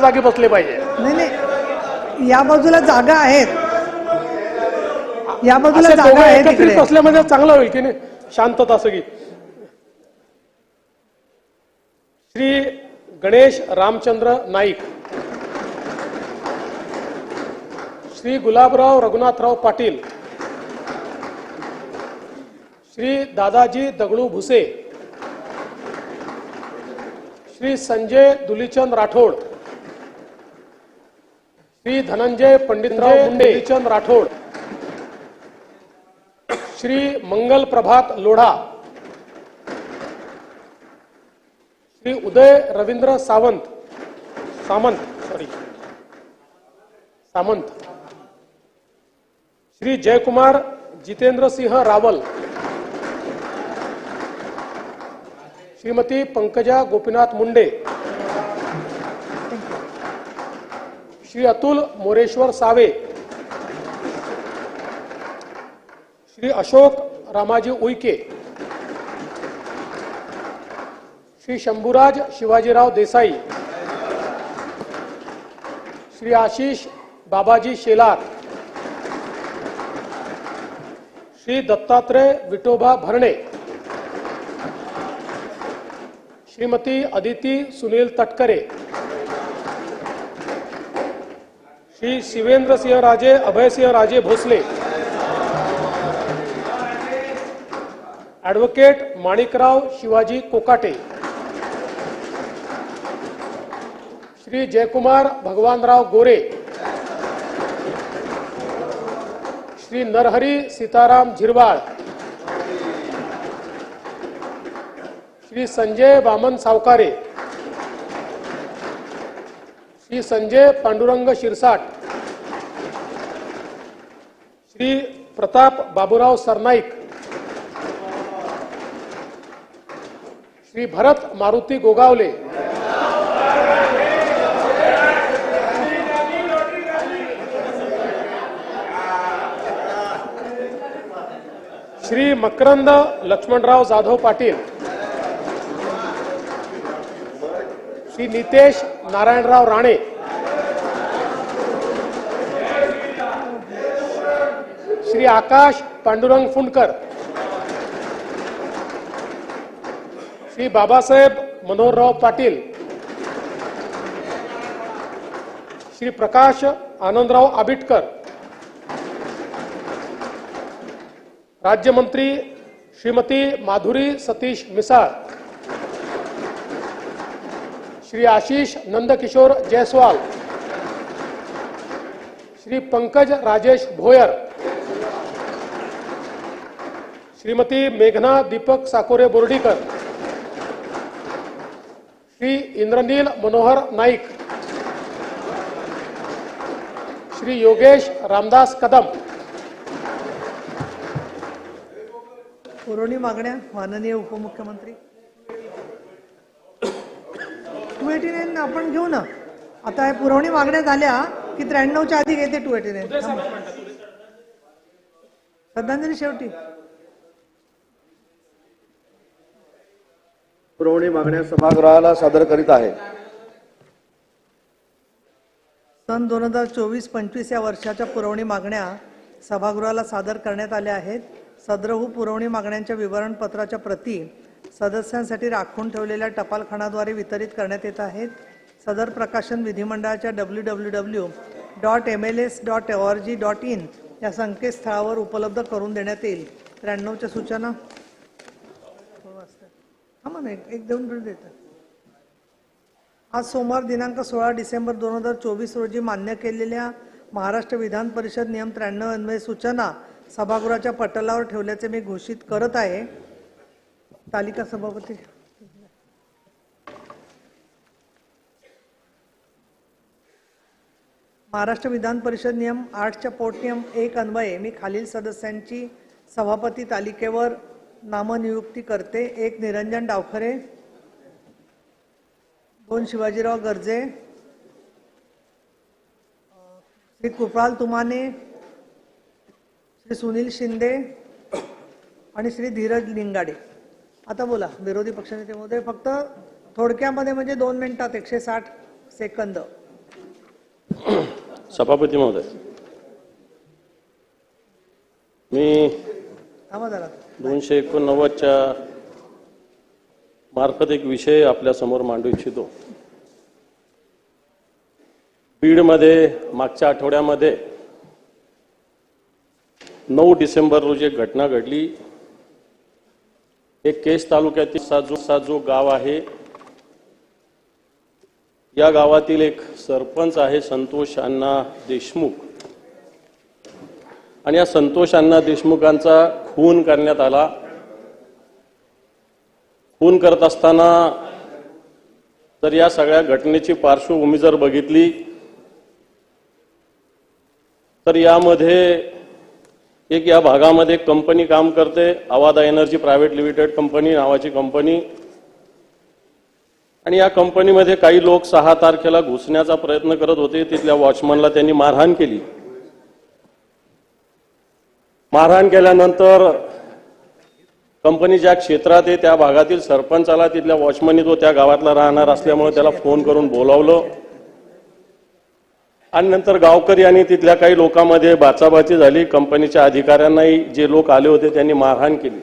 जागी बसले पाहिजे. नाही नाही. या बाजूला जागा आहेत. या बाजूला जागा दोघं आहे एकत्रित तिकडे असल्यामध्ये चांगलं होईल की नाही? शांतता सगळी. श्री गणेश रामचंद्र नाईक. श्री गुलाबराव रघुनाथराव पाटील. श्री दादाजी दगडू भुसे. श्री संजय दुलीचंद राठोड. श्री धनंजय पंडितराव मुंडे दुलीचंद राठोड. श्री मंगल प्रभात लोढा. श्री उदय रवींद्र सावंत. सामंत सॉरी सामंत. श्री जयकुमार जितेंद्र सिंह रावल. श्रीमती पंकजा गोपीनाथ मुंडे. श्री अतुल मोरेश्वर सावे श्री अशोक रामाजी उईके श्री शंभूराज शिवाजीराव देसाई श्री आशिष बाबाजी शेलार श्री दत्तात्रय विठोबा भरणे श्रीमती अदिती सुनील तटकरे श्री शिवेंद्र सिंह राजे अभयसिंह राजे भोसले. ॲडव्होकेट माणिकराव शिवाजी कोकाटे. श्री जयकुमार भगवानराव गोरे. श्री नरहरी सीताराम झिरवाळ. श्री संजय वामन सावकारे. श्री संजय पांडुरंग शिरसाट. श्री प्रताप बाबूराव सरनाईक श्री भरत मारुती गोगावले श्री मकरंद लक्ष्मणराव जाधव पाटील श्री नितेश नारायणराव राणे श्री आकाश पांडुरंग फुंडकर श्री बाबासाहेब मनोहरराव पाटील श्री प्रकाश आनंदराव आबिटकर राज्यमंत्री श्रीमती माधुरी सतीश मिसाळ श्री आशिष नंदकिशोर जयस्वाल श्री पंकज राजेश भोयर श्रीमती मेघना दीपक साकोरे बोर्डीकर श्री इंद्रनील मनोहर नाईक श्री योगेश रामदास कदम. पुरवणी मागण्या माननीय उपमुख्यमंत्री. टू एटी नाईन आपण घेऊ ना. आता हे पुरवणी मागण्या झाल्या की त्र्याण्णवच्या आधी घेते टू एटी नाईन श्रद्धांजली शेवटी. पुरवणी मागण्या सभागृहाला सादर करीत आहे. सन दोन हजार चोवीस पंचवीस या वर्षाच्या पुरवणी मागण्या सभागृहाला सादर करण्यात आल्या आहेत. सदरहू पुरवणी मागण्यांच्या विवरणपत्राच्या प्रती सदस्यांसाठी राखून ठेवलेल्या टपालखानाद्वारे वितरित करण्यात येत आहेत. सदर प्रकाशन विधिमंडळाच्या W W W dot M L S dot O R G dot in या संकेतस्थळावर उपलब्ध करून देण्यात येईल. त्र्याण्णवच्या सूचना. थांबा ना एक एक दोन मिनिट देतात. आज सोमवार दिनांक सोळा डिसेंबर दोन हजार चोवीस रोजी मान्य केलेल्या महाराष्ट्र विधान परिषद नियम त्र्याण्णव अन्वय सूचना सभागृहाच्या पटलावर ठेवल्याचे मी घोषित करत आहे. तालिका सभापती. महाराष्ट्र विधान परिषद नियम आठच्या पोटनियम एक अन्वये मी खालील सदस्यांची सभापती तालिकेवर नामनियुक्ती करते एक निरंजन डावखरे दोन शिवाजीराव गर्जे श्री कृपाल तुमाने श्री सुनील शिंदे आणि श्री धीरज लिंगाडे. आता बोला विरोधी पक्षनेते महोदय फक्त थोडक्यामध्ये म्हणजे दोन मिनिटात एकशे साठ सेकंद. सभापती महोदय मी थांबा जरा. दोनशे एकोणनव्वदच्या मार्फत एक विषय आपल्यासमोर मांडू इच्छितो. बीडमध्ये मागच्या आठवड्यामध्ये नऊ डिसेंबर रोजी एक घटना घडली. एक केस तालुक्यातील साजू साजू गाव आहे. या गावातील एक सरपंच आहे संतोष अण्णा देशमुख. आणि या संतोष अण्णा देशमुखांचा खून करण्यात आला. खून करत असताना जर या सगळ्या घटनेची पार्श्वभूमी जर बघितली तर यामध्ये एक या भागामध्ये एक कंपनी काम करते Avaada energy private limited company नावाची कंपनी. आणि या कंपनीमध्ये काही लोक सहा तारखेला घुसण्याचा प्रयत्न करत होते तिथल्या वॉचमनला त्यांनी मारहाण केली. मारहाण केल्यानंतर कंपनी ज्या क्षेत्रात आहे त्या भागातील सरपंचाला तिथल्या वॉचमनी तो त्या गावातला राहणार असल्यामुळे त्याला फोन करून बोलावलं. आणि नंतर गावकरी आणि तिथल्या काही लोकांमध्ये बाचाबाची झाली. कंपनीच्या अधिकाऱ्यांनाही जे लोक आले होते त्यांनी मारहाण केली.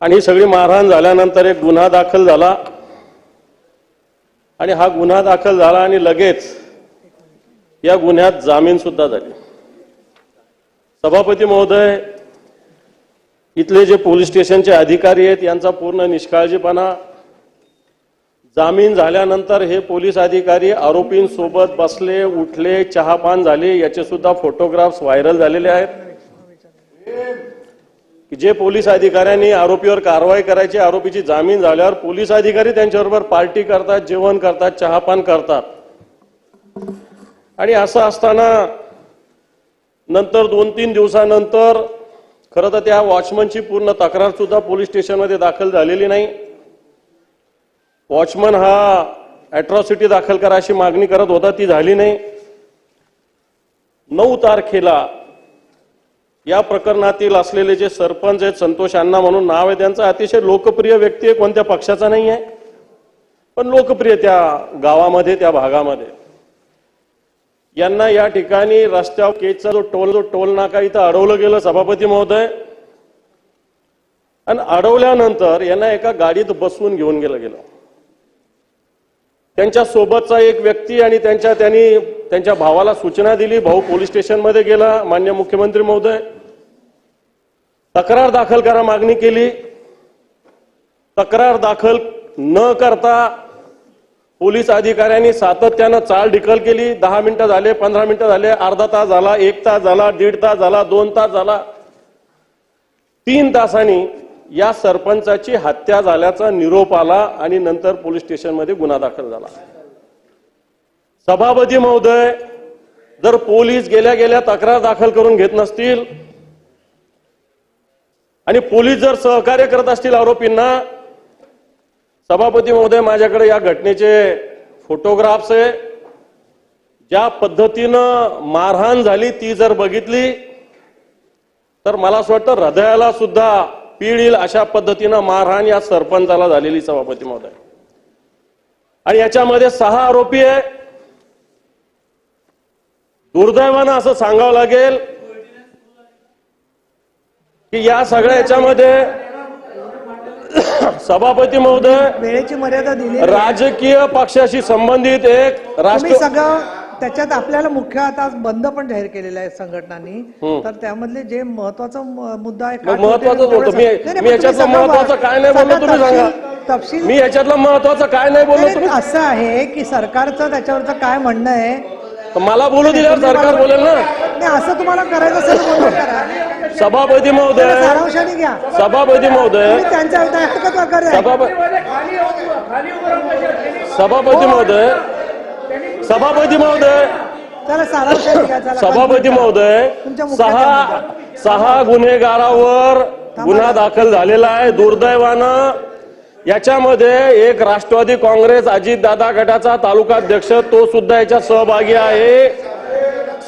आणि ही सगळी मारहाण झाल्यानंतर एक गुन्हा दाखल झाला. आणि हा गुन्हा दाखल झाला आणि लगेच या गुन्ह्यात जामीन सुद्धा झाली. सभापती महोदय इथले जे पोलीस स्टेशनचे अधिकारी आहेत यांचा पूर्ण निष्काळजीपणा जामीन झाल्यानंतर हे पोलीस अधिकारी आरोपींसोबत बसले उठले चहापान झाले याचे सुद्धा फोटोग्राफ्स व्हायरल झालेले आहेत. जे पोलीस अधिकाऱ्यांनी आरोपीवर कारवाई करायची आरोपीची जामीन झाल्यावर पोलीस अधिकारी त्यांच्याबरोबर पार्टी करतात जेवण करतात चहापान करतात. आणि असं असताना नंतर दोन तीन दिवसानंतर खरं तर त्या वॉचमनची पूर्ण तक्रार सुद्धा पोलीस स्टेशनमध्ये दाखल झालेली नाही. वॉचमन हा ॲट्रॉसिटी दाखल करा अशी मागणी करत होता ती झाली नाही. नऊ तारखेला या प्रकरणातील असलेले जे सरपंच आहेत संतोष अण्णा म्हणून नाव आहे त्यांचा अतिशय लोकप्रिय व्यक्ती आहे कोणत्या पक्षाचा नाही आहे पण लोकप्रिय त्या गावामध्ये त्या भागामध्ये. यांना या ठिकाणी रस्त्यावर केचचा जो टोल जो टोल नाका इथं अडवलं गेलं सभापती महोदय. आणि अडवल्यानंतर यांना एका गाडीत बसवून घेऊन गेलं गेलं. त्यांच्या सोबतचा एक व्यक्ती आणि त्यांच्या त्यांनी त्यांच्या भावाला सूचना दिली भाऊ पोलीस स्टेशनमध्ये गेला मान्य मुख्यमंत्री महोदय. तक्रार दाखल करा मागणी केली. तक्रार दाखल न करता पोलीस अधिकाऱ्यांनी सातत्यानं चाल ढिकल केली. दहा मिनिटं झाले पंधरा मिनिटं झाले अर्धा तास झाला एक तास झाला दीड तास झाला दोन तास झाला. तीन तासांनी या सरपंचाची हत्या झाल्याचा निरोप आला आणि नंतर पोलीस स्टेशनमध्ये गुन्हा दाखल झाला. सभापती महोदय जर पोलीस गेल्या गेल्या तक्रार दाखल करून घेत नसतील आणि पोलीस जर सहकार्य करत असतील आरोपींना सभापती महोदय माझ्याकडे या घटनेचे फोटोग्राफ्स आहे. ज्या पद्धतीनं मारहाण झाली ती जर बघितली तर मला असं वाटतं हृदयाला सुद्धा पीड येईल अशा पद्धतीनं मारहाण या सरपंचाला झालेली सभापती महोदय. आणि याच्यामध्ये सहा आरोपी आहे. दुर्दैवानं असं सांगावं लागेल की या सगळ्या याच्यामध्ये सभापती महोदय वेळेची मर्यादा दिली राजकीय पक्षाशी संबंधित एक तुम्ही राष्ट्र सगळं त्याच्यात आपल्याला मुख्य आता बंद पण जाहीर केलेला आहे संघटनांनी. तर त्यामधले जे महत्त्वाचा म- मुद्दा आहे मग महत्वाचंच होतं. मी मी याच्यातलं महत्वाचं काय नाही बोललो तुम्ही सांगा. तपशील मी याच्यातलं महत्वाचं काय नाही बोललो नाही, तुम्ही असं आहे की सरकारचं त्याच्यावरचं काय म्हणणं आहे? तर मला बोलू दिल्यावर सरकार बोलेल ना. नाही असं तुम्हाला करायचं असेल तर करा. सभापती महोदय. सारांशाने घ्या. सभापती महोदय. तुम्ही त्यांच्या हरकत वगैरे आहे. सभापती सभापती महोदय. सभापती महोदय. त्याला सारांशाने घ्या त्याला सभापती महोदय तुमच्या सहा सहा गुन्हेगारावर गुन्हा दाखल झालेला आहे दुर्दैवानं. याच्यामध्ये एक राष्ट्रवादी काँग्रेस अजितदादा गटाचा तालुकाध्यक्ष तो सुद्धा याच्यात सहभागी आहे.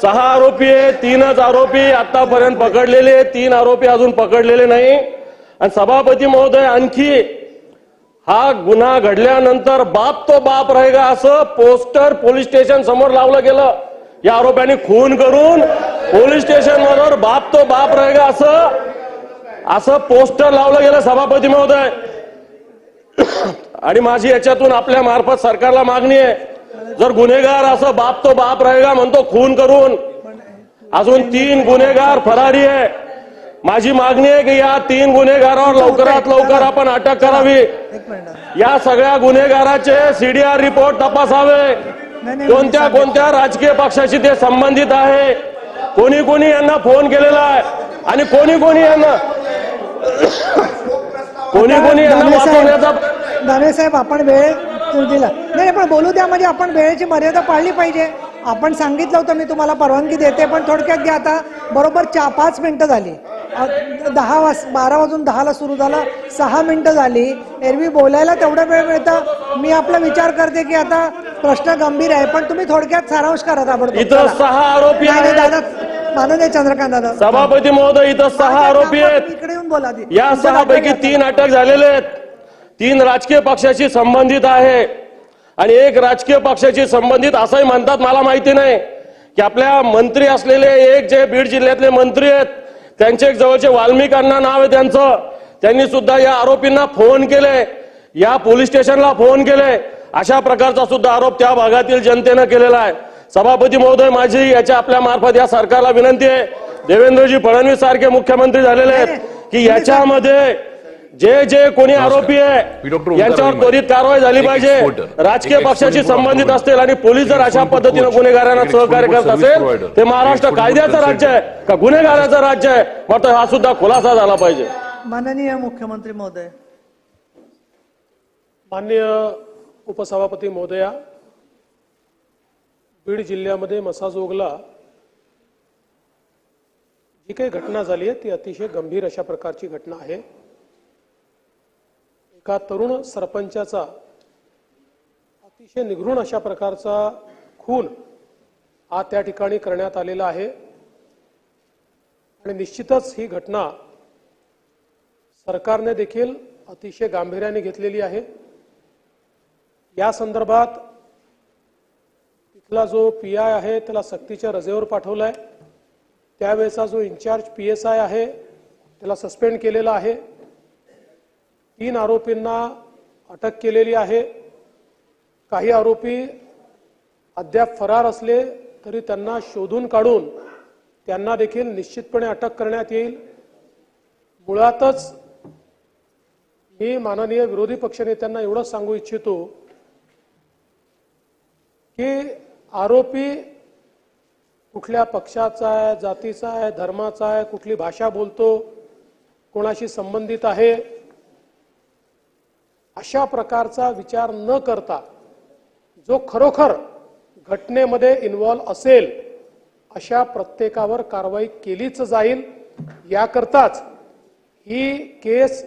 सहा आरोपी आहे तीनच आरोपी आतापर्यंत पकडलेले तीन आरोपी अजून पकडलेले नाही. आणि सभापती महोदय आणखी हा गुन्हा घडल्यानंतर बाप तो बाप रहेगा असं पोस्टर पोलीस स्टेशन समोर लावलं गेलं. या आरोप्यांनी खून करून पोलीस स्टेशन मधून बाप तो बाप रहेगा असं असं पोस्टर लावलं गेलं सभापती महोदय. आणि माझी याच्यातून आपल्या मार्फत सरकारला मागणी आहे. जर गुन्हेगार असं बाप तो बाप रहेगा म्हणतो खून करून. अजून तीन गुन्हेगार फरारी आहे. माझी मागणी आहे की या तीन गुन्हेगारावर लवकरात लवकर आपण अटक करावी. या सगळ्या गुन्हेगाराचे सीडीआर रिपोर्ट तपासावे. कोणत्या कोणत्या राजकीय पक्षाशी ते संबंधित आहे? कोणी कोणी यांना फोन केलेला आहे? आणि कोणी कोणी यांना कोणी कोणी यांना वाचवण्याचा साहेब आपण वेळ दिला. नाही पण बोलू द्या म्हणजे आपण वेळेची मर्यादा पाळली पाहिजे. आपण सांगितलं होतं मी तुम्हाला परवानगी देते पण थोडक्यात घ्या आता. बरोबर चार पाच मिनिटं झाली. दहा वाज बारा वाजून दहाला सुरू झालं. सहा मिनिटं झाली. एरवी बोलायला तेवढा वेळ मिळतं. मी आपला विचार करते की आता प्रश्न गंभीर आहे पण तुम्ही थोडक्यात सारांश करा. इथं. सहा आरोपी आहेत. दादा माननीय चंद्रकांत दादा. सभापती महोदय इथं सहा आरोपी आहेत. इकडे येऊन बोला. या सहा पैकी तीन अटक झालेले आहेत. तीन राजकीय पक्षाशी संबंधित आहे. आणि एक राजकीय पक्षाशी संबंधित असंही म्हणतात मला माहिती नाही. की आपल्या मंत्री असलेले एक जे बीड जिल्ह्यातले मंत्री आहेत त्यांचे एक जवळचे वाल्मिक अण्णा नाव आहे त्यांचं. त्यांनी सुद्धा या आरोपींना फोन केले. या पोलीस स्टेशनला फोन केले. अशा प्रकारचा सुद्धा आरोप त्या भागातील जनतेनं केलेला आहे. सभापती महोदय माझी याच्या आपल्या मार्फत या सरकारला विनंती आहे. देवेंद्रजी फडणवीस सारखे मुख्यमंत्री झालेले आहेत की याच्यामध्ये जे जे कोणी आरोपी आहे यांच्यावर. त्वरित कारवाई झाली पाहिजे. राजकीय पक्षाशी संबंधित असतील आणि पोलीस जर अशा पद्धतीनं गुन्हेगारांना सहकार्य करत असेल ते महाराष्ट्र कायद्याचं राज्य आहे. का गुन्हेगाराचं राज्य आहे? मात्र हा सुद्धा खुलासा झाला पाहिजे. माननीय मुख्यमंत्री महोदय. माननीय उपसभापती महोदया बीड जिल्ह्यामध्ये मसाजोगला जी काही घटना झाली आहे ती अतिशय गंभीर अशा प्रकारची घटना आहे. एका तरुण सरपंचाचा अतिशय निघृण अशा प्रकारचा खून हा त्या ठिकाणी करण्यात आलेला आहे. आणि निश्चितच ही घटना सरकारने देखील अतिशय गांभीर्याने घेतलेली आहे. या संदर्भात तिथला जो पी आय आहे त्याला सक्तीच्या रजेवर पाठवलाय. त्यावेळेचा जो इन्चार्ज पी एस आय आहे त्याला सस्पेंड केलेला आहे. तीन आरोपींना अटक केलेली आहे. काही आरोपी अद्याप फरार असले तरी त्यांना शोधून काढून त्यांना देखील निश्चितपणे अटक करण्यात येईल. मुळातच मी माननीय विरोधी पक्षनेत्यांना एवढंच सांगू इच्छितो की आरोपी कुठल्या पक्षाचा आहे जातीचा आहे धर्माचा आहे कुठली भाषा बोलतो कोणाशी संबंधित आहे अशा प्रकारचा विचार न करता जो खरोखर घटनेमध्ये इन्व्हॉल्व असेल अशा प्रत्येकावर कारवाई केलीच जाईल. याकरताच ही केस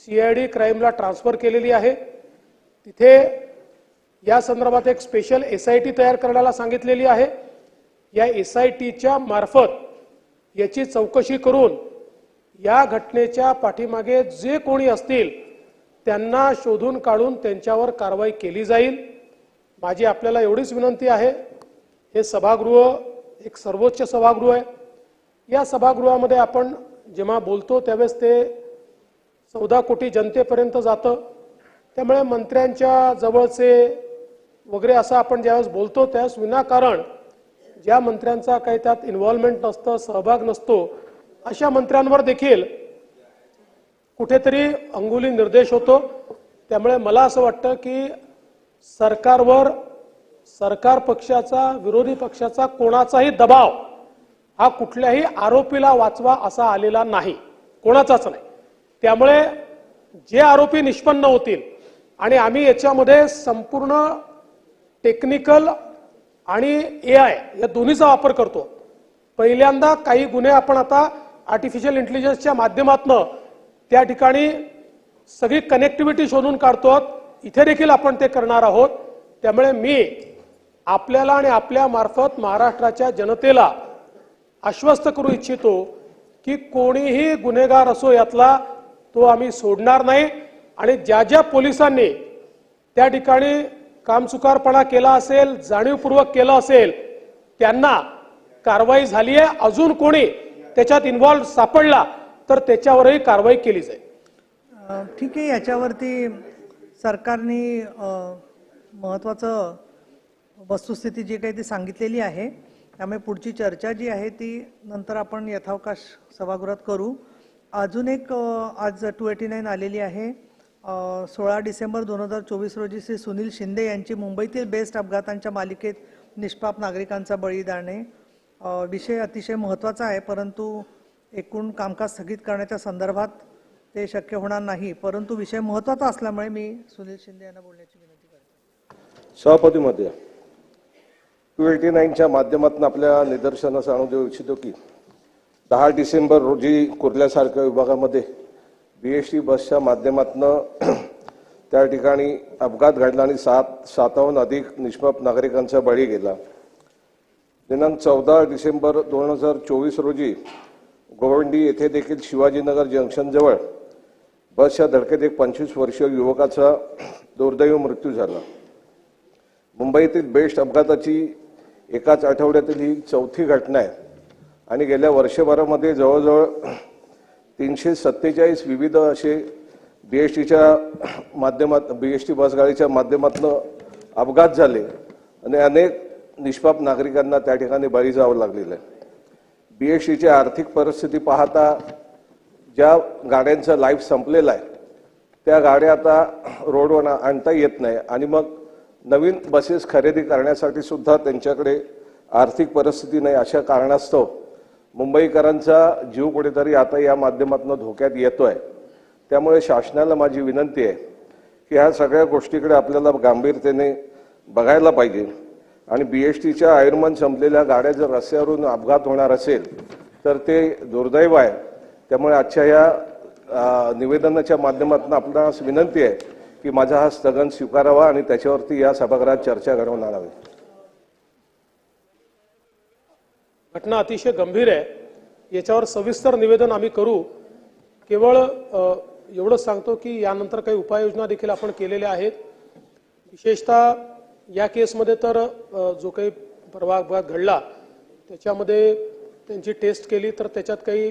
सी आय डी क्राईमला ट्रान्सफर केलेली आहे. तिथे या संदर्भात एक स्पेशल एस आय टी तयार करण्याला सांगितलेली आहे. या एस आय टीच्या मार्फत याची चौकशी करून या घटनेच्या पाठीमागे जे कोणी असतील त्यांना शोधून काढून त्यांच्यावर कारवाई केली जाईल. माझी आपल्याला एवढीच विनंती आहे. हे सभागृह एक सर्वोच्च सभागृह आहे. या सभागृहामध्ये आपण जेव्हा बोलतो त्यावेळेस ते चौदा कोटी जनतेपर्यंत जातं. त्यामुळे मंत्र्यांच्या जवळचे वगैरे असं आपण ज्यावेळेस बोलतो त्यावेळेस विनाकारण ज्या मंत्र्यांचा काही त्यात इन्व्हॉल्वमेंट नसतं सहभाग नसतो अशा मंत्र्यांवर देखील कुठेतरी अंगुली निर्देश होतो. त्यामुळे मला असं वाटतं की सरकारवर सरकार पक्षाचा विरोधी पक्षाचा कोणाचाही दबाव हा कुठल्याही आरोपीला वाचवा असा आलेला नाही. कोणाचाच नाही. त्यामुळे जे आरोपी निष्पन्न होतील आणि आम्ही याच्यामध्ये संपूर्ण टेक्निकल आणि ए आय या दोन्हीचा वापर करतो. पहिल्यांदा काही गुन्हे आपण आता आर्टिफिशियल इंटेलिजन्सच्या माध्यमातून त्या ठिकाणी सगळी कनेक्टिव्हिटी शोधून काढतो इथे देखील आपण ते करणार आहोत. त्यामुळे मी आपल्याला आणि आपल्या मार्फत महाराष्ट्राच्या जनतेला आश्वस्त करू इच्छितो की कोणीही गुन्हेगार असो यातला तो आम्ही सोडणार नाही. आणि ज्या ज्या पोलिसांनी त्या ठिकाणी कामचुकारपणा केला असेल जाणीवपूर्वक केलं असेल त्यांना कारवाई झाली आहे अजून कोणी त्याच्यात इन्व्हॉल्व सापडला तर त्याच्यावरही कारवाई केली जाईल. ठीक आहे याच्यावरती सरकारने महत्त्वाचं वस्तुस्थिती जी काही ती सांगितलेली आहे त्यामुळे पुढची चर्चा जी आहे ती नंतर आपण यथावकाश सभागृहात करू. अजून एक आज टू एटी नाईन आलेली आहे. सोळा डिसेंबर दोन हजार चोवीस रोजी श्री सुनील शिंदे यांची मुंबईतील बेस्ट अपघातांच्या मालिकेत निष्पाप नागरिकांचा बळी जाणे विषय अतिशय महत्त्वाचा आहे परंतु एकूण कामकाज स्थगित करण्याच्या संदर्भात ते शक्य होणार नाही. परंतु विषय महत्त्वाचा असल्यामुळे मी सुनील शिंदे यांना बोलण्याची विनंती करतो. सभापती टू एटी नाईनच्या माध्यमातून आपल्या निदर्शनास आणून देऊ इच्छितो की दहा डिसेंबर रोजी कुर्ल्यासारख्या विभागामध्ये बी एस टी बसच्या माध्यमातून त्या ठिकाणी अपघात घडला आणि सात सातावन्न अधिक निष्पाप नागरिकांचा बळी गेला. दिनांक चौदा डिसेंबर दोन हजार चोवीस रोजी गोवंडी येथे देखील शिवाजीनगर जंक्शनजवळ बसच्या धडकेत एक पंचवीस वर्षीय युवकाचा दुर्दैव मृत्यू झाला. मुंबईतील बेस्ट अपघाताची एकाच आठवड्यातील ही चौथी घटना आहे. आणि गेल्या वर्षभरामध्ये जवळजवळ तीनशे सत्तेचाळीस विविध असे बी एस टीच्या माध्यमात बी एस टी बसगाडीच्या माध्यमातून अपघात झाले. आणि अनेक निष्पाप नागरिकांना त्या ठिकाणी बळी जावं लागलेलं आहे. बी एस सीची आर्थिक परिस्थिती पाहता ज्या गाड्यांचं लाईफ संपलेलं आहे त्या गाड्या आता रोडवर आणता येत नाही. आणि मग नवीन बसेस खरेदी करण्यासाठी सुद्धा त्यांच्याकडे आर्थिक परिस्थिती नाही अशा कारणास्तव मुंबईकरांचा जीव कुठेतरी आता या माध्यमातून धोक्यात येतो आहे त्यामुळे शासनाला माझी विनंती आहे की ह्या सगळ्या गोष्टीकडे आपल्याला गांभीरतेने बघायला पाहिजे. आणि बी एस टीच्या आयुर्मान संपलेल्या गाड्या जर रस्त्यावरून अपघात होणार असेल तर ते दुर्दैव आहे. त्यामुळे आजच्या या निवेदनाच्या माध्यमातून आपणास विनंती आहे की माझा हा स्थगन स्वीकारावा आणि त्याच्यावरती या सभागृहात चर्चा घडवून आणावी घटना अतिशय गंभीर आहे. याच्यावर सविस्तर निवेदन आम्ही करू. केवळ एवढंच सांगतो की यानंतर काही उपाययोजना देखील आपण केलेल्या आहेत. विशेषतः या केसमध्ये तर जो काही परवा अपघात घडला त्याच्यामध्ये त्यांची टेस्ट केली तर त्याच्यात काही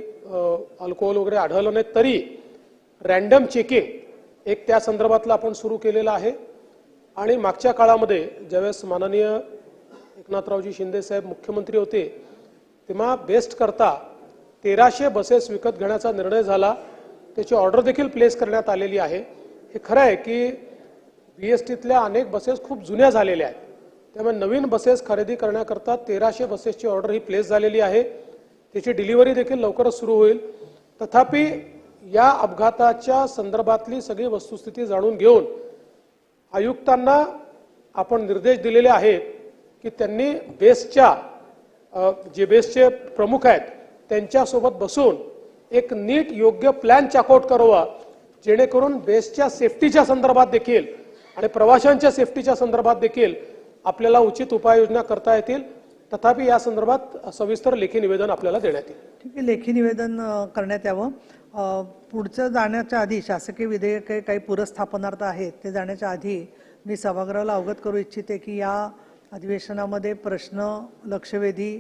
अल्कोहोल वगैरे आढळलं नाही तरी रॅन्डम चेकिंग एक त्या संदर्भातलं आपण सुरू केलेलं आहे. आणि मागच्या काळामध्ये ज्यावेळेस माननीय एकनाथरावजी शिंदे साहेब मुख्यमंत्री होते तेव्हा बेस्ट करता तेराशे बसेस विकत घेण्याचा निर्णय झाला. त्याची ऑर्डर देखील प्लेस करण्यात आलेली आहे. हे खरं आहे की बी एस टीतल्या अनेक बसेस खूप जुन्या झालेल्या आहेत. त्यामुळे नवीन बसेस खरेदी करण्याकरता तेराशे बसेसची ऑर्डर ही प्लेस झालेली आहे. त्याची डिलिव्हरी देखील लवकरच सुरू होईल. तथापि या अपघाताच्या संदर्भातली सगळी वस्तुस्थिती जाणून घेऊन आयुक्तांना आपण निर्देश दिलेले आहेत की त्यांनी बेस्टच्या जे बेस्टचे प्रमुख आहेत त्यांच्यासोबत बसून एक नीट योग्य प्लॅन चॅकआउट करावा जेणेकरून बेस्टच्या सेफ्टीच्या संदर्भात देखील आणि प्रवाशांच्या सेफ्टीच्या संदर्भात देखील आपल्याला उचित उपाययोजना करता येतील. तथापि या संदर्भात सविस्तर लेखी निवेदन आपल्याला देण्यात येईल. ठीक आहे लेखी निवेदन करण्यात यावं. पुढचं जाण्याच्या आधी शासकीय विधेयक काही पुरस्थापनार्थ आहेत ते जाण्याच्या आधी मी सभागृहाला अवगत करू इच्छिते की या अधिवेशनामध्ये प्रश्न लक्षवेधी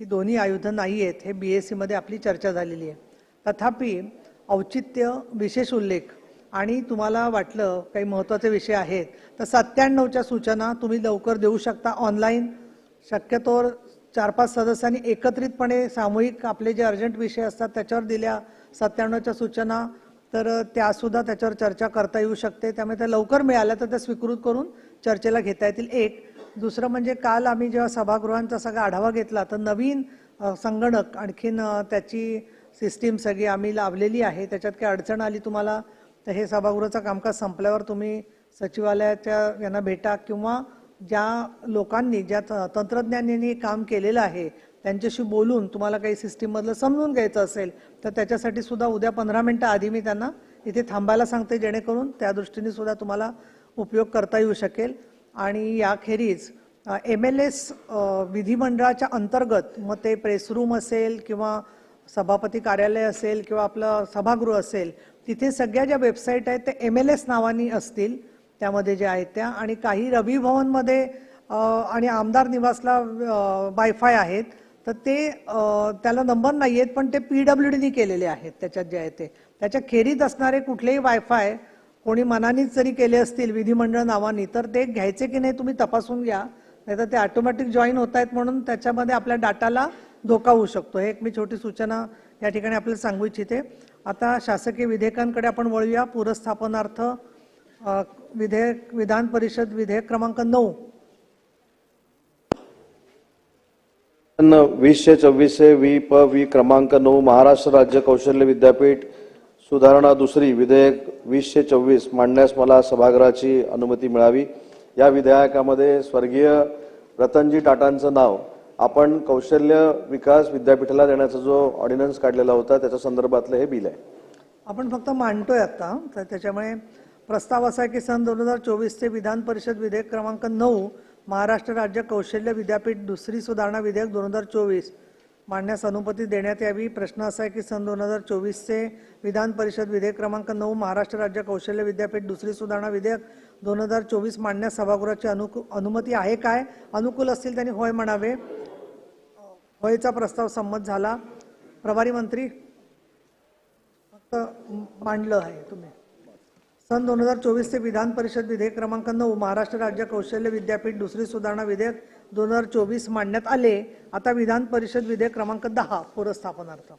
ही दोन्ही आयुधं नाही आहेत हे बी एस सीमध्ये आपली चर्चा झालेली आहे. तथापि औचित्य विशेष उल्लेख आणि तुम्हाला वाटलं काही महत्त्वाचे विषय आहेत तर सत्त्याण्णवच्या सूचना तुम्ही लवकर देऊ शकता ऑनलाईन शक्यतोवर चार पाच सदस्यांनी एकत्रितपणे सामूहिक आपले जे अर्जंट विषय असतात त्याच्यावर दिल्या सत्त्याण्णवच्या सूचना तर त्यासुद्धा त्याच्यावर चर्चा करता येऊ शकते. त्यामुळे त्या लवकर मिळाल्या तर त्या स्वीकृत करून चर्चेला घेता येतील. एक दुसरं म्हणजे काल आम्ही जेव्हा सभागृहांचा सगळा आढावा घेतला तर नवीन संगणक आणखीन त्याची सिस्टीम सगळी आम्ही लावलेली आहे. त्याच्यात काही अडचण आली तुम्हाला तर हे सभागृहाचं कामकाज संपल्यावर तुम्ही सचिवालयाच्या यांना भेटा किंवा ज्या लोकांनी ज्या त- काम केलेलं आहे त्यांच्याशी बोलून तुम्हाला काही सिस्टीममधलं समजून घ्यायचं असेल तर त्याच्यासाठी सुद्धा उद्या पंधरा मिनटं आधी मी त्यांना इथे थांबायला सांगते जेणेकरून त्या दृष्टीने सुद्धा तुम्हाला उपयोग करता येऊ शकेल. आणि याखेरीज एम एल एस विधिमंडळाच्या अंतर्गत मग ते प्रेसरूम असेल किंवा सभापती कार्यालय असेल किंवा आपलं सभागृह असेल तिथे सगळ्या ज्या वेबसाईट आहेत ते एम एल एस नावानी असतील त्यामध्ये ज्या आहेत त्या. आणि काही रवी भवनमध्ये आणि आमदार निवासला वायफाय आहेत. तर ते त्याला नंबर नाही आहेत पण ते पी डब्ल्यू डीनी केलेले आहेत त्याच्यात जे आहे ते. त्याच्या खेरीत असणारे कुठलेही वायफाय कोणी मनानीच जरी केले असतील विधिमंडळ नावानी तर ते घ्यायचे की नाही तुम्ही तपासून घ्या. नाही तर ते ऑटोमॅटिक जॉईन होत आहेत म्हणून त्याच्यामध्ये आपल्या डाटाला धोका होऊ शकतो. हे एक मी छोटी सूचना या ठिकाणी आपल्याला सांगू इच्छिते. आता शासकीय विधेयकांकडे आपण वळूया. पुरस्थापनार्थ विधेयक विधान परिषद विधेयक क्रमांक नऊ. वीसशे चोवीसशे वी प वी क्रमांक नऊ महाराष्ट्र राज्य कौशल्य विद्यापीठ सुधारणा दुसरी विधेयक वीसशे चोवीस मांडण्यास मला सभागृहाची अनुमती मिळावी. या विधेयकामध्ये स्वर्गीय रतनजी टाटांचं नाव आपण कौशल्य विकास विद्यापीठाला देण्याचा जो ऑर्डिनन्स काढलेला होता त्याच्या संदर्भातलं हे बिल आहे. आपण फक्त मांडतोय आता तर त्याच्यामुळे प्रस्ताव असा आहे की सन दोन हजार चोवीसचे विधान परिषद विधेयक क्रमांक नऊ महाराष्ट्र राज्य कौशल्य विद्यापीठ दुसरी सुधारणा विधेयक दोन हजार चोवीस मांडण्यास अनुमती देण्यात यावी. प्रश्न असा आहे की सन दोन हजार चोवीसचे विधान परिषद विधेयक क्रमांक नऊ महाराष्ट्र राज्य कौशल्य विद्यापीठ दुसरी सुधारणा विधेयक दोन हजार चोवीस मांडण्यास सभागृहाची अनुकू अनुमती आहे काय? अनुकूल असतील त्यांनी होय म्हणावे. होयचा प्रस्ताव संमत झाला. प्रभारी मंत्री फक्त मांडलं आहे तुम्ही. सन दोन हजार चोवीसचे विधान परिषद विधेयक क्रमांक नऊ महाराष्ट्र राज्य कौशल्य विद्यापीठ दुसरी सुधारणा विधेयक दोन हजार चोवीस मांडण्यात आले. आता विधान परिषद विधेयक क्रमांक दहा पुरस्थापनार्थ.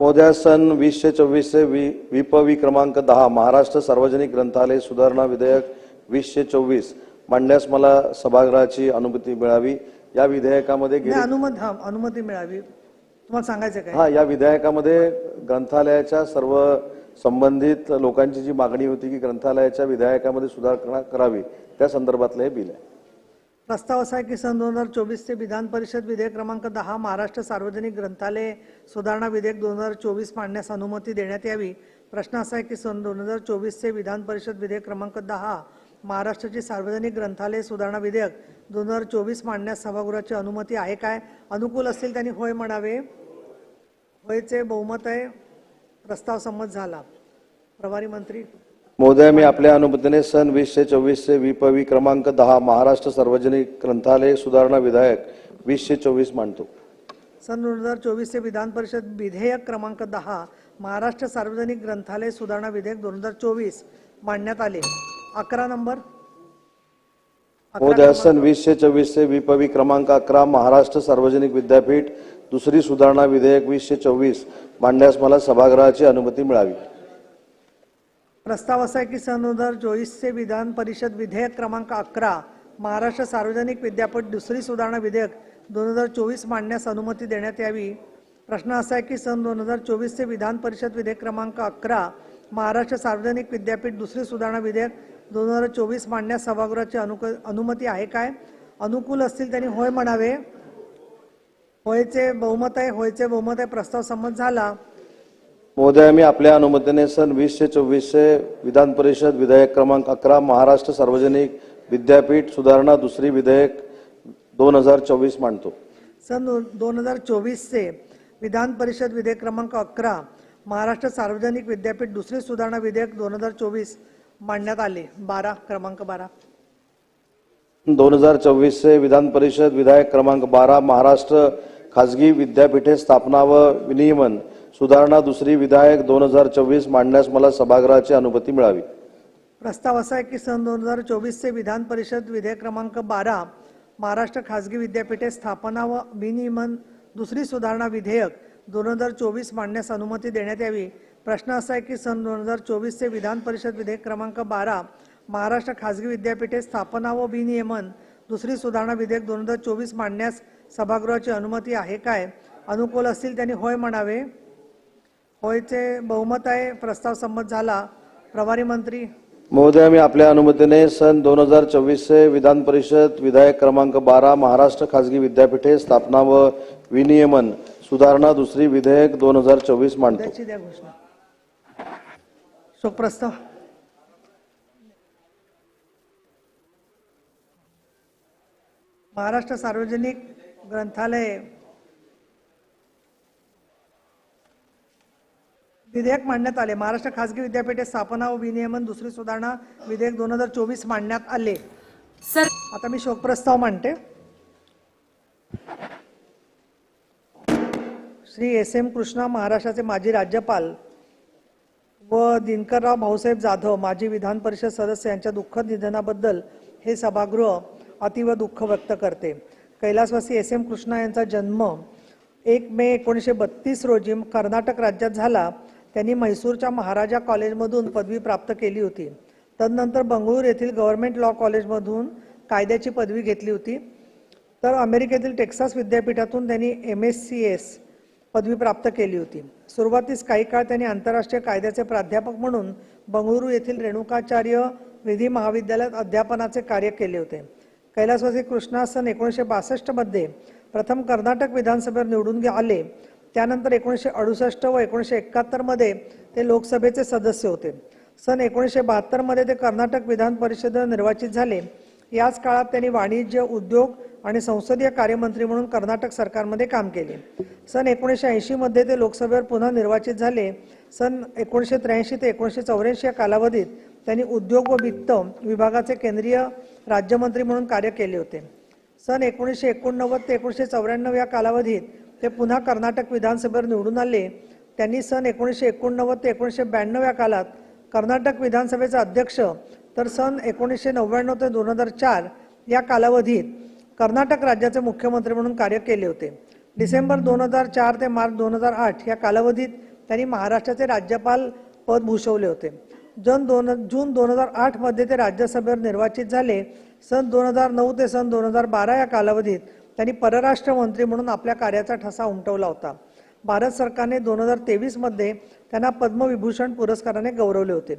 महोदया सन वीसशे चोवीसचे वी वी प वी क्रमांक दहा महाराष्ट्र सार्वजनिक ग्रंथालय सुधारणा विधेयक वीसशे चोवीस मांडण्यास मला सभागृहाची अनुमती मिळावी. या विधेयकामध्ये अनुमती हा अनुमती मिळावी. तुम्हाला सांगायचं काय? हा या विधेयकामध्ये ग्रंथालयाच्या सर्व संबंधित लोकांची जी मागणी होती की ग्रंथालयाच्या विधेयकामध्ये सुधारणा करावी त्या संदर्भातलं हे बिल आहे. प्रस्ताव असा आहे की सन दोन हजार चोवीसचे विधान परिषद विधेयक क्रमांक दहा महाराष्ट्र सार्वजनिक ग्रंथालय सुधारणा विधेयक दोन हजार चोवीस मांडण्यास अनुमती देण्यात यावी. प्रश्न असा आहे की सन दोन हजार चोवीसचे विधान परिषद विधेयक क्रमांक दहा महाराष्ट्राची सार्वजनिक ग्रंथालय सुधारणा विधेयक दोन हजार चोवीस मांडण्यास सभागृहाची अनुमती आहे काय? अनुकूल असतील त्यांनी होय म्हणावे. होयचे बहुमत आहे. प्रस्ताव संमत झाला. प्रभारी मंत्री महोदय मी आपल्या अनुमतीने सन वीसशे चोवीसचे वी प वी क्रमांक दहा महाराष्ट्र सार्वजनिक ग्रंथालय सुधारणा विधेयक वीसशे चोवीस मांडतो. सन दोन हजार चोवीसचे विधान परिषद विधेयक क्रमांक दहा महाराष्ट्र सार्वजनिक ग्रंथालय सुधारणा विधेयक दोन हजार चोवीस मांडण्यात आले. अकरा नंबर. अकरा महोदय सन वीसशे चोवीसचे वी प वी क्रमांक अकरा महाराष्ट्र सार्वजनिक विद्यापीठ दुसरी सुधारणा विधेयक वीसशे चोवीस मांडण्यास मला सभागृहाची अनुमती मिळावी. प्रस्ताव असा आहे की सन दोन हजार चोवीसचे विधान परिषद विधेयक क्रमांक अकरा महाराष्ट्र सार्वजनिक विद्यापीठ दुसरी सुधारणा विधेयक दोन हजार चोवीस मांडण्यास अनुमती देण्यात यावी. प्रश्न असा आहे की सन दोन हजार चोवीसचे विधान परिषद विधेयक क्रमांक अकरा महाराष्ट्र सार्वजनिक विद्यापीठ दुसरी सुधारणा विधेयक दोन हजार चोवीस मांडण्यास सभागृहाची अनुक अनुमती आहे काय? अनुकूल असतील त्यांनी होय म्हणावे. होयचे बहुमत आहे होयचे बहुमत आहे प्रस्ताव संमत झाला. महोदय मी आपल्या अनुमतीने सन वीसशे चोवीसचे विधान परिषद विधेयक क्रमांक अकरा महाराष्ट्र सार्वजनिक विद्यापीठ सुधारणा दुसरी विधेयक दोन हजार चोवीस मांडतो. सन दोन हजार चोवीसचे विधान परिषद विधेयक क्रमांक अकरा महाराष्ट्र सार्वजनिक विद्यापीठ दुसरी सुधारणा विधेयक दोन हजार चोवीस मांडण्यात आले. बारा क्रमांक बारा. दोन हजार चोवीसचे विधान परिषद विधायक क्रमांक बारा महाराष्ट्र खाजगी विद्यापीठे स्थापना व विनियमन सुधारणा दुसरी विधायक दोन हजार चोवीस मांडण्यास मला सभागृहाची अनुमती मिळावी. प्रस्ताव असा आहे की सन दोन हजार चोवीसचे विधान परिषद विधेयक क्रमांक बारा महाराष्ट्र खाजगी विद्यापीठे स्थापना व विनियमन दुसरी सुधारणा विधेयक दोन हजार चोवीस मांडण्यास अनुमती देण्यात यावी. प्रश्न असा आहे की सन दोन हजार चोवीसचे विधान परिषद विधेयक क्रमांक बारा महाराष्ट्र खाजगी विद्यापीठे स्थापना व विनियमन दुसरी सुधारणा विधेयक दोन हजार चोवीस मांडण्यास सभागृहाची अनुमती आहे काय? अनुकूल असतील त्यांनी होय म्हणावे. होयचे बहुमत आहे प्रस्ताव संमत झाला. प्रभारी मंत्री महोदय मी आपल्या अनुमतीने सन दोन हजार चोवीसचे विधान परिषद विधायक क्रमांक बारा महाराष्ट्र खाजगी विद्यापीठे स्थापना व विनियमन सुधारणा दुसरी विधेयक दोन हजार चोवीस मांडतो. द्या घोषणा. शोकप्रस्ताव. महाराष्ट्र सार्वजनिक ग्रंथालय विधेयक मांडण्यात आले. महाराष्ट्र खासगी विद्यापीठे स्थापना व विनियमन दुसरी सुधारणा विधेयक दोन हजार चोवीस मांडण्यात आले. सर आता मी शोकप्रस्ताव मांडते. श्री एस एम कृष्णा महाराष्ट्राचे माजी राज्यपाल व दिनकरराव भाऊसाहेब जाधव माजी विधान परिषद सदस्य यांच्या दुःखद निधनाबद्दल हे सभागृह अतिव दुःख व्यक्त करते. कैलासवासी एस एम कृष्णा यांचा जन्म एक मे एकोणीसशे बत्तीस रोजी कर्नाटक राज्यात झाला. त्यांनी म्हैसूरच्या महाराजा कॉलेजमधून पदवी प्राप्त केली होती. तदनंतर बंगळूर येथील गव्हर्नमेंट लॉ कॉलेजमधून कायद्याची पदवी घेतली होती. तर अमेरिकेतील टेक्सास विद्यापीठातून त्यांनी एम एस सी एस पदवी प्राप्त केली होती. सुरुवातीस काही काळ त्यांनी आंतरराष्ट्रीय कायद्याचे प्राध्यापक म्हणून बंगळुरू येथील रेणुकाचार्य विधी महाविद्यालयात अध्यापनाचे कार्य केले होते. कैलासवासी कृष्णा सन एकोणीसशे बासष्टमध्ये प्रथम कर्नाटक विधानसभेवर निवडून आले. त्यानंतर एकोणीसशे अडुसष्ट व एकोणीसशे एकाहत्तरमध्ये ते लोकसभेचे सदस्य होते. सन एकोणीसशे बहात्तरमध्ये ते कर्नाटक विधान परिषदेवर निर्वाचित झाले. याच काळात त्यांनी वाणिज्य उद्योग आणि संसदीय कार्यमंत्री म्हणून कर्नाटक सरकारमध्ये काम केले. सन एकोणीसशे ऐंशीमध्ये ते लोकसभेवर पुन्हा निर्वाचित झाले. सन एकोणीसशे त्र्याऐंशी ते एकोणीसशे चौऱ्याऐंशी या कालावधीत त्यांनी उद्योग व वित्त विभागाचे केंद्रीय राज्यमंत्री म्हणून कार्य केले होते. सन एकोणीसशे एकोणनव्वद ते एकोणीसशे चौऱ्याण्णव या कालावधीत ते पुन्हा कर्नाटक विधानसभेवर निवडून आले. त्यांनी सन एकोणीसशे एकोणनव्वद ते एकोणीसशे ब्याण्णव या काळात कर्नाटक विधानसभेचे अध्यक्ष तर सन एकोणीसशे नव्याण्णव ते दोन हजार चार या कालावधीत कर्नाटक राज्याचे मुख्यमंत्री म्हणून कार्य केले होते. डिसेंबर दोन हजार चार ते मार्च दोन हजार आठ या कालावधीत त्यांनी महाराष्ट्राचे राज्यपाल पद भूषवले होते. जन दोन जून दोन हजार आठमध्ये ते राज्यसभेवर निर्वाचित झाले. सन दोन हजार नऊ ते सन दोन हजार बारा या कालावधीत त्यांनी परराष्ट्र मंत्री म्हणून आपल्या कार्याचा ठसा उमटवला होता. भारत सरकारने दोन हजार तेवीसमध्ये त्यांना पद्मविभूषण पुरस्काराने गौरवले होते.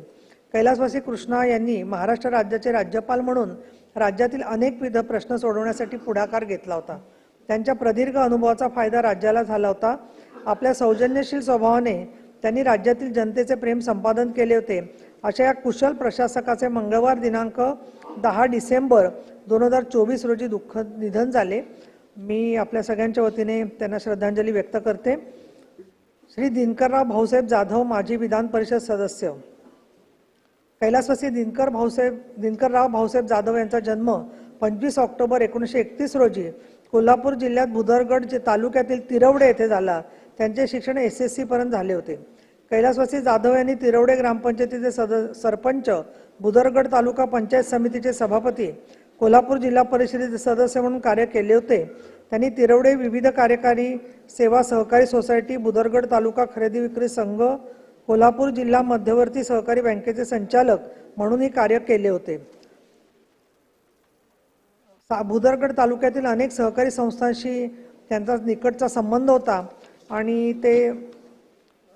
कैलासवासी कृष्णा यांनी महाराष्ट्र राज्याचे राज्यपाल म्हणून राज्यातील अनेकविध प्रश्न सोडवण्यासाठी पुढाकार घेतला होता. त्यांच्या प्रदीर्घ अनुभवाचा फायदा राज्याला झाला होता. आपल्या सौजन्यशील स्वभावाने त्यांनी राज्यातील जनतेचे प्रेम संपादन केले होते. अशा या कुशल प्रशासकाचे मंगळवार दिनांक दहा डिसेंबर दोन हजार चोवीस रोजी दुःख निधन झाले. मी आपल्या सगळ्यांच्या वतीने त्यांना श्रद्धांजली व्यक्त करते. श्री दिनकरराव भाऊसाहेब जाधव माजी विधान परिषद सदस्य. कैलासवासी दिनकर भाऊसाहेब दिनकरराव भाऊसाहेब जाधव यांचा जन्म पंचवीस ऑक्टोबर एकोणीसशे एकतीस रोजी कोल्हापूर जिल्ह्यात भुदरगड जे तालुक्यातील तिरवडे येथे झाला. त्यांचे शिक्षण एस एस सीपर्यंत झाले होते. कैलासवासी जाधव यांनी तिरवडे ग्रामपंचायतीचे सद सरपंच भुदरगड तालुका पंचायत समितीचे सभापती कोल्हापूर जिल्हा परिषदेचे सदस्य म्हणून कार्य केले होते. त्यांनी तिरवडे विविध कार्यकारी सेवा सहकारी सोसायटी बुदरगड तालुका खरेदी विक्री संघ कोल्हापूर जिल्हा मध्यवर्ती सहकारी बँकेचे संचालक म्हणूनही कार्य केले होते. सा- भुदरगड तालुक्यातील अनेक सहकारी संस्थांशी त्यांचा निकटचा संबंध होता आणि ते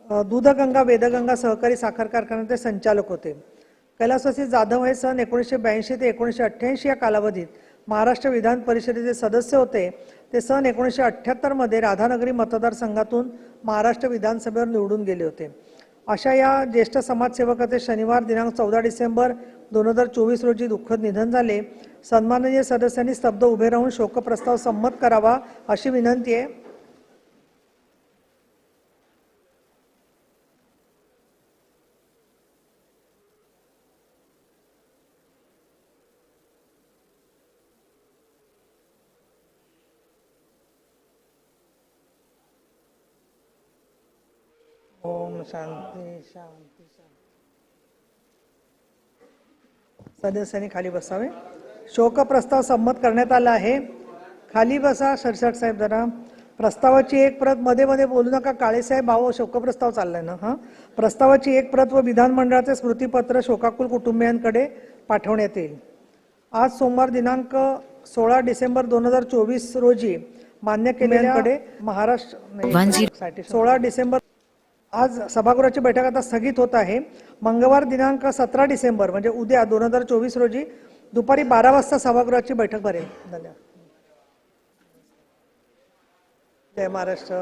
दूधगंगा वेदगंगा सहकारी साखर कारखान्याचे संचालक होते. कैलासवासी जाधव हे सन एकोणीसशे ब्याऐंशी ते एकोणीसशे अठ्ठ्याऐंशी या कालावधीत महाराष्ट्र विधान परिषदेचे सदस्य होते. ते सन एकोणीसशे अठ्ठ्याहत्तरमध्ये राधानगरी मतदारसंघातून महाराष्ट्र विधानसभेवर निवडून गेले होते. अशा या ज्येष्ठ समाजसेवकाचे शनिवार दिनांक चौदा डिसेंबर दोन हजार चोवीस रोजी दुःखद निधन झाले. सन्माननीय सदस्यांनी स्तब्ध उभे राहून शोकप्रस्ताव संमत करावा अशी विनंती आहे. ओम शांती शांती शांती. सदस्यांनी खाली बसावे. शोकप्रस्ताव संमत करण्यात आला आहे. खाली बसा सरसट साहेब जरा. प्रस्तावाची एक प्रत मध्ये मध्ये बोलू नका. काळेसाहेब भाऊ शोकप्रस्ताव चाललाय ना हा? प्रस्तावाची एक प्रत व विधानमंडळाचे स्मृतीपत्र शोकाकुल कुटुंबियांकडे पाठवण्यात येईल. आज सोमवार दिनांक सोळा डिसेंबर दोन हजार चोवीस रोजी मान्य केलेल्याकडे महाराष्ट्र सोळा डिसेंबर आज सभागृहाची बैठक आता स्थगित होत आहे. मंगळवार दिनांक सतरा डिसेंबर म्हणजे उद्या दोन हजार चोवीस रोजी दुपारी बारा वाजता सभागृहाची बैठक भरेल. धन्यवाद. जय महाराष्ट्र.